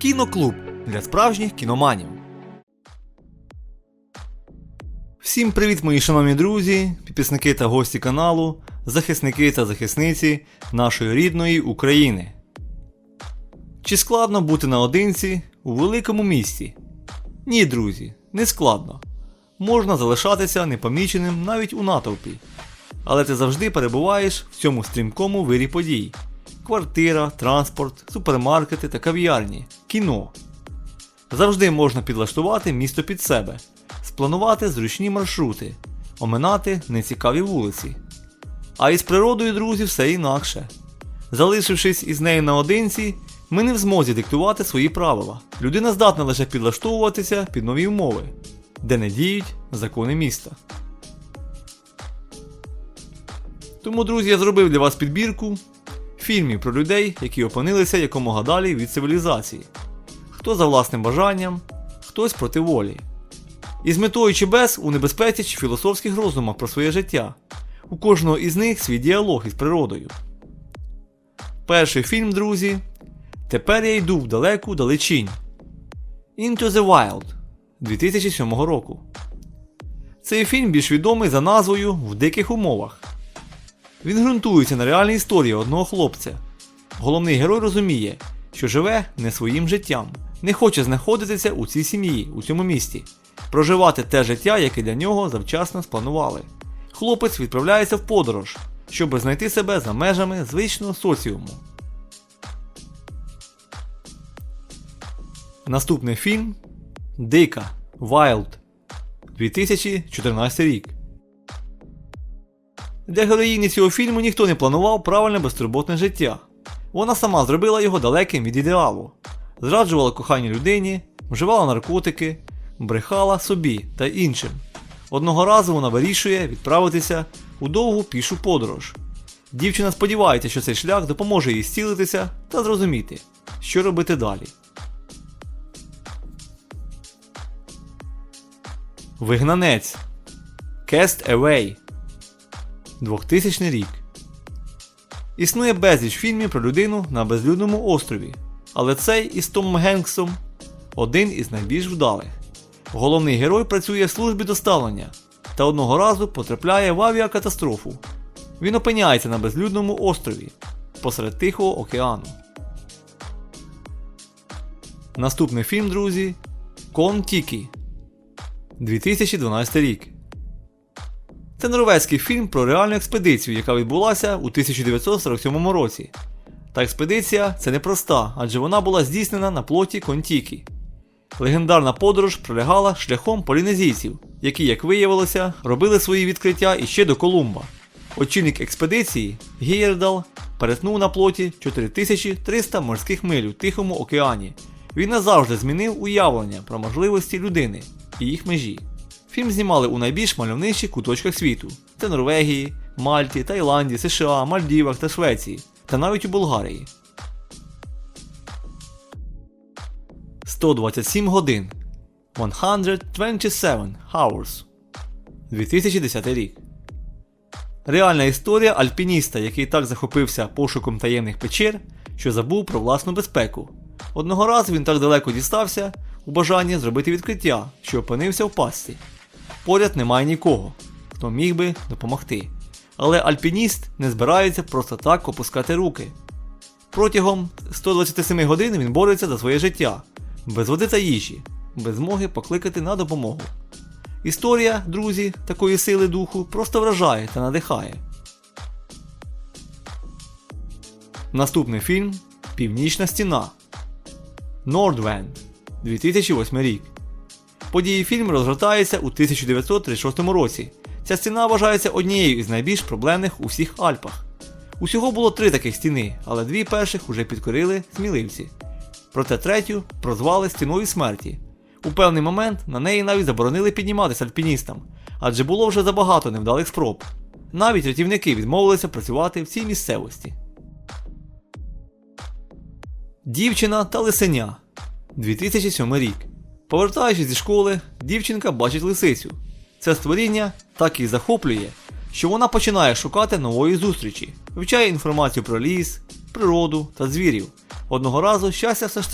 Кіноклуб для справжніх кіноманів. Всім привіт, мої шановні друзі, підписники та гості каналу, захисники та захисниці нашої рідної України. Чи складно бути наодинці у великому місті? Ні, друзі, не складно. Можна залишатися непоміченим навіть у натовпі. Але ти завжди перебуваєш в цьому стрімкому вирі подій: квартира, транспорт, супермаркети та кав'ярні, кіно. Завжди можна підлаштувати місто під себе, спланувати зручні маршрути, оминати нецікаві вулиці. А із природою, друзі, все інакше. Залишившись із нею наодинці, ми не в змозі диктувати свої правила. Людина здатна лише підлаштовуватися під нові умови, де не діють закони міста. Тому, друзі, я зробив для вас підбірку фільмів про людей, які опинилися якомога далі від цивілізації. Хто за власним бажанням, хтось проти волі. І з метою чи без у небезпеці чи філософських роздумах про своє життя. У кожного із них свій діалог із природою. Перший фільм, друзі. Тепер я йду в далеку далечінь. Into the Wild 2007 року. Цей фільм більш відомий за назвою В диких умовах. Він ґрунтується на реальній історії одного хлопця. Головний герой розуміє, що живе не своїм життям, не хоче знаходитися у цій сім'ї, у цьому місті, проживати те життя, яке для нього завчасно спланували. Хлопець відправляється в подорож, щоб знайти себе за межами звичного соціуму. Наступний фільм Дика Wild 2014 рік. Для героїні цього фільму ніхто не планував правильне безтурботне життя. Вона сама зробила його далеким від ідеалу, зраджувала коханій людині, вживала наркотики, брехала собі та іншим. Одного разу вона вирішує відправитися у довгу пішу подорож. Дівчина сподівається, що цей шлях допоможе їй зцілитися та зрозуміти, що робити далі. Вигнанець Cast Away 2000 рік. Існує безліч фільмів про людину на безлюдному острові, але цей із Томом Генксом один із найбільш вдалих. Головний герой працює в службі доставлення та одного разу потрапляє в авіакатастрофу. Він опиняється на безлюдному острові посеред Тихого океану. Наступний фільм, друзі Кон Тікі 2012 рік. Це норвезький фільм про реальну експедицію, яка відбулася у 1947 році. Та експедиція це непроста, адже вона була здійснена на плоті Контікі. Легендарна подорож пролягала шляхом полінезійців, які, як виявилося, робили свої відкриття іще до Колумба. Очільник експедиції Гієрдал перетнув на плоті 4300 морських миль у Тихому океані. Він назавжди змінив уявлення про можливості людини і їх межі. Фільм знімали у найбільш мальовничих куточках світу: це Норвегії, Мальті, Таїланді, США, Мальдівах та Швеції, та навіть у Болгарії. 127 годин 127 Hours 2010 рік. Реальна історія альпініста, який так захопився пошуком таємних печер, що забув про власну безпеку. Одного разу він так далеко дістався у бажанні зробити відкриття, що опинився в пастці. Поряд немає нікого, хто міг би допомогти. Але альпініст не збирається просто так опускати руки. Протягом 127 годин він бореться за своє життя, без води та їжі, без змоги покликати на допомогу. Історія, друзі, такої сили духу просто вражає та надихає. Наступний фільм Північна стіна Nordwend 2008 рік. Події фільму розгортаються у 1936 році. Ця стіна вважається однією із найбільш проблемних у всіх Альпах. Усього було три таких стіни, але дві перших уже підкорили сміливці. Проте третю прозвали стіною смерті. У певний момент на неї навіть заборонили підніматися альпіністам, адже було вже забагато невдалих спроб. Навіть рятівники відмовилися працювати в цій місцевості. Дівчина та лисеня 2007 рік. Повертаючись зі школи, дівчинка бачить лисицю. Це створіння так її захоплює, що вона починає шукати нової зустрічі, вивчає інформацію про ліс, природу та звірів. Одного разу щастя все ж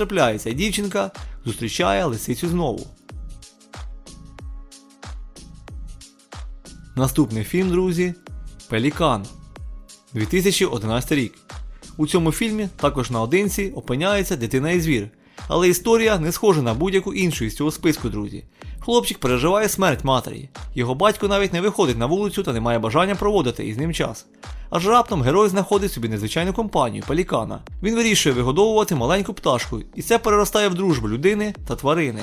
і дівчинка зустрічає лисицю знову. Наступний фільм, друзі Пелікан 2011 рік. У цьому фільмі також наодинці опиняється дитина і звір. Але історія не схожа на будь-яку іншу із цього списку, друзі. Хлопчик переживає смерть матері. Його батько навіть не виходить на вулицю та не має бажання проводити із ним час. Аж раптом герой знаходить собі незвичайну компанію пелікана. Він вирішує вигодовувати маленьку пташку, і це переростає в дружбу людини та тварини.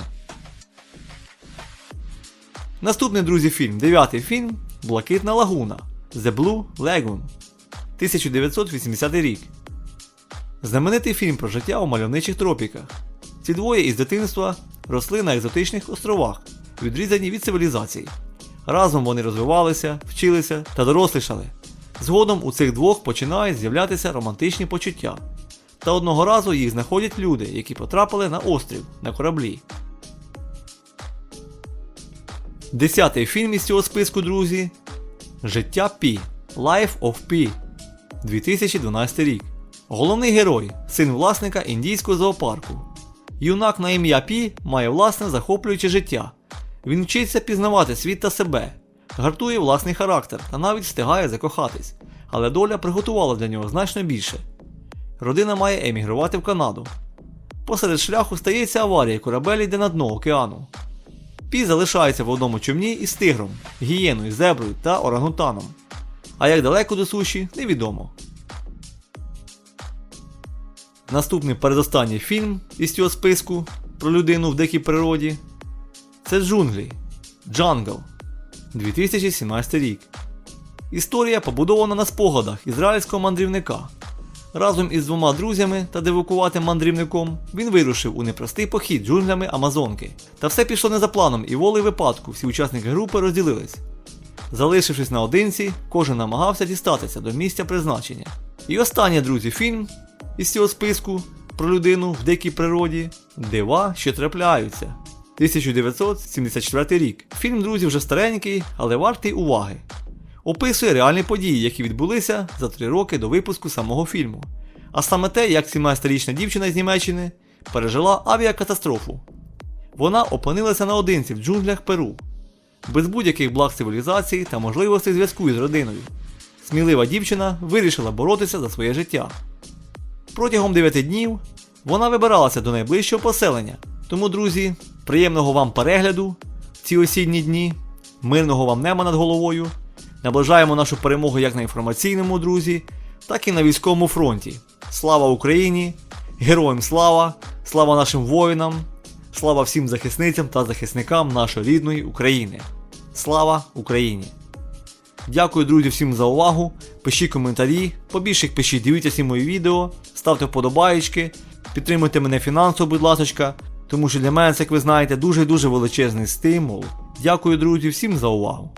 Наступний друзі фільм, дев'ятий фільм Блакитна лагуна The Blue Lagoon 1980 рік. Знаменитий фільм про життя у мальовничих тропіках. Ці двоє із дитинства росли на екзотичних островах, відрізані від цивілізації. Разом вони розвивалися, вчилися та дорослішали. Згодом у цих двох починають з'являтися романтичні почуття. Та одного разу їх знаходять люди, які потрапили на острів на кораблі. Десятий фільм із цього списку, друзі. Життя Пі. Life of Pi 2012 рік. Головний герой син власника індійського зоопарку. Юнак на ім'я Пі має власне захоплююче життя. Він вчиться пізнавати світ та себе, гартує власний характер та навіть встигає закохатись. Але доля приготувала для нього значно більше. Родина має емігрувати в Канаду. Посеред шляху стається аварія, корабель йде на дно океану. Пі залишається в одному човні із тигром, гієною, зеброю та орангутаном. А як далеко до суші, невідомо. Наступний передостанній фільм із цього списку про людину в дикій природі це Джунглі Джангл 2017 рік. Історія побудована на спогадах ізраїльського мандрівника. Разом із двома друзями та дивакуватим мандрівником він вирушив у непростий похід джунглями Амазонки. Та все пішло не за планом, і волею випадку всі учасники групи розділились. Залишившись наодинці, кожен намагався дістатися до місця призначення. І останній, друзі, фільм із цього списку про людину в дикій природі Дива, що трапляються. 1974 рік. Фільм, друзі, вже старенький, але вартий уваги. Описує реальні події, які відбулися за три роки до випуску самого фільму. А саме те, як 17-річна дівчина з Німеччини пережила авіакатастрофу. Вона опинилася наодинці в джунглях Перу, без будь-яких благ цивілізації та можливостей зв'язку із родиною. Смілива дівчина вирішила боротися за своє життя. Протягом 9 днів вона вибиралася до найближчого поселення. Тому, друзі, приємного вам перегляду в ці осінні дні, мирного вам неба над головою. Наближаємо нашу перемогу як на інформаційному друзі, так і на військовому фронті. Слава Україні! Героям слава! Слава нашим воїнам! Слава всім захисницям та захисникам нашої рідної України! Слава Україні! Дякую, друзі, всім за увагу. Пишіть коментарі, побільше їх пишіть, дивіться всі мої відео, ставте вподобаєчки, підтримуйте мене фінансово, будь ласка, тому що для мене, як ви знаєте, дуже-дуже величезний стимул. Дякую, друзі, всім за увагу.